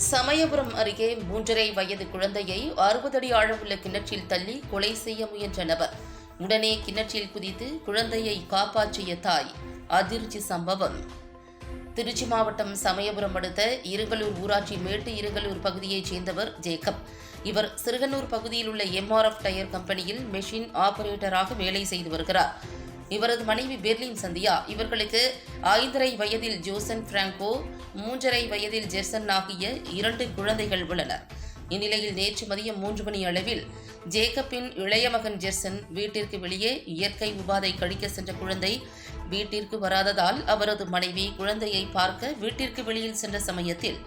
சமயபுரம் அருகே மூன்றரை வயது குழந்தையை அறுபது அடி ஆழமுள்ள கிணற்றில் தள்ளி கொலை செய்ய முயன்ற நபர். உடனே கிணற்றில் குதித்து குழந்தையை காப்பாற்றிய தாய். அதிர்ச்சி சம்பவம். திருச்சி மாவட்டம் சமயபுரம் அடுத்த இருங்கலூர் ஊராட்சி மேட்டு இருங்கலூர் பகுதியைச் சேர்ந்தவர் ஜேக்கப். இவர் சிறுகனூர் பகுதியில் உள்ள எம்ஆர்எஃப் டயர் கம்பெனியில் மெஷின் ஆபரேட்டராக வேலை செய்து வருகிறார். இவரது மனைவி பெர்லின் சந்தியா. இவர்களுக்கு ஐந்தரை வயதில் ஜோசன் பிராங்கோ மூன்றரை வயதில் ஜெர்சன் ஆகிய இரண்டு குழந்தைகள் உள்ளனர் இந்நிலையில் நேற்று மதியம் மூன்று மணி அளவில் ஜேக்கப்பின் இளைய மகன் ஜெர்சன் வீட்டிற்கு வெளியே இயற்கை உபாதை கழிக்க சென்ற குழந்தை வீட்டிற்கு வராததால் அவரது மனைவி குழந்தையை பார்க்க வீட்டிற்கு வெளியில் சென்ற சமயத்தில்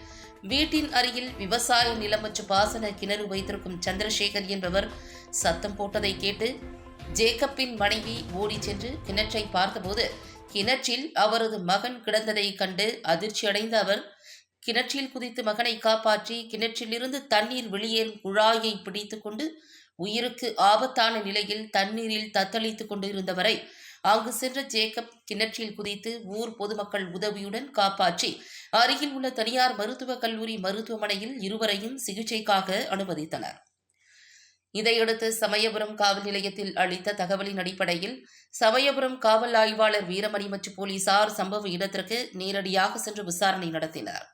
வீட்டின் அருகில் விவசாய நிலம் மற்றும் பாசன கிணறு வைத்திருக்கும் சந்திரசேகர் என்பவர் சத்தம் போட்டதை கேட்டு ஜேக்கப்பின் மனைவி ஓடிச் சென்று கிணற்றை பார்த்தபோது கிணற்றில் அவரது மகன் கிடந்ததை கண்டு அதிர்ச்சியடைந்த அவர் கிணற்றில் குதித்து மகனை காப்பாற்றி கிணற்றிலிருந்து தண்ணீர் வெளியேறும் குழாயை பிடித்துக்கொண்டு உயிருக்கு ஆபத்தான நிலையில் தண்ணீரில் தத்தளித்துக் கொண்டிருந்தவரை அங்கு சென்ற ஜேக்கப் கிணற்றில் குதித்து ஊர் பொதுமக்கள் உதவியுடன் காப்பாற்றி அருகில் உள்ள தனியார் மருத்துவக் கல்லூரி மருத்துவமனையில் இருவரையும் சிகிச்சைக்காக அனுமதித்தனர். இதையடுத்து சமயபுரம் காவல் நிலையத்தில் அளித்த தகவலின் அடிப்படையில் சமயபுரம் காவல் ஆய்வாளர் வீரமணி மற்றும் போலீசார் சம்பவ இடத்திற்கு நேரடியாக சென்று விசாரணை நடத்தினர்.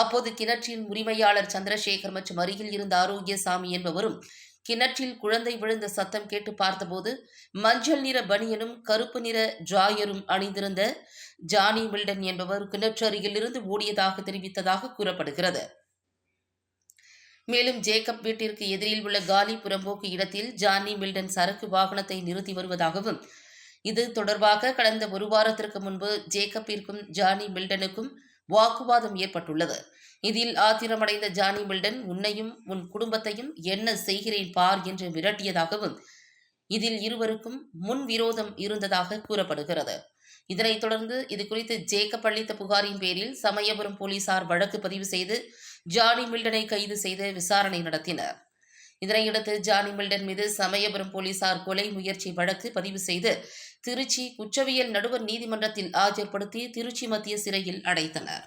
அப்போது கிணற்றின் உரிமையாளர் சந்திரசேகர் மற்றும் அருகில் இருந்த ஆரோக்கியசாமி என்பவரும் கிணற்றில் குழந்தை விழுந்த சத்தம் கேட்டு பார்த்தபோது மஞ்சள் நிற பனியனும் கருப்பு நிற டிராயரும் அணிந்திருந்த ஜானி மில்டன் என்பவர் கிணற்று அருகிலிருந்து ஓடியதாக தெரிவித்ததாக கூறப்படுகிறது. மேலும் ஜேக்கப் வீட்டிற்கு எதிரில் உள்ள காலி புறம்போக்கு இடத்தில் ஜானி மில்டன் சரக்கு வாகனத்தை நிறுத்தி வருவதாகவும் இது தொடர்பாக கடந்த ஒரு வாரத்திற்கு முன்பு ஜேக்கப்பிற்கும் ஜானி மில்டனுக்கும் வாக்குவாதம் ஏற்பட்டுள்ளது. இதில் ஆத்திரமடைந்த ஜானி மில்டன் உன்னையும் உன் குடும்பத்தையும் என்ன செய்கிறேன் பார் என்று மிரட்டியதாகவும் இதில் இருவருக்கும் முன் விரோதம் இருந்ததாக கூறப்படுகிறது. இதனைத் தொடர்ந்து இது குறித்து ஜேக்கப் அளித்த புகாரின் பேரில் சமயபுரம் போலீசார் வழக்கு பதிவு செய்து ஜானி மில்டனை கைது செய்து விசாரணை நடத்தினர். இதனையடுத்து ஜானி மில்டன் மீது சமயபுரம் போலீசார் கொலை முயற்சி வழக்கு பதிவு செய்து திருச்சி குற்றவியல் நடுவர் நீதிமன்றத்தில் ஆஜர்படுத்தி திருச்சி மத்திய சிறையில் அடைத்தனர்.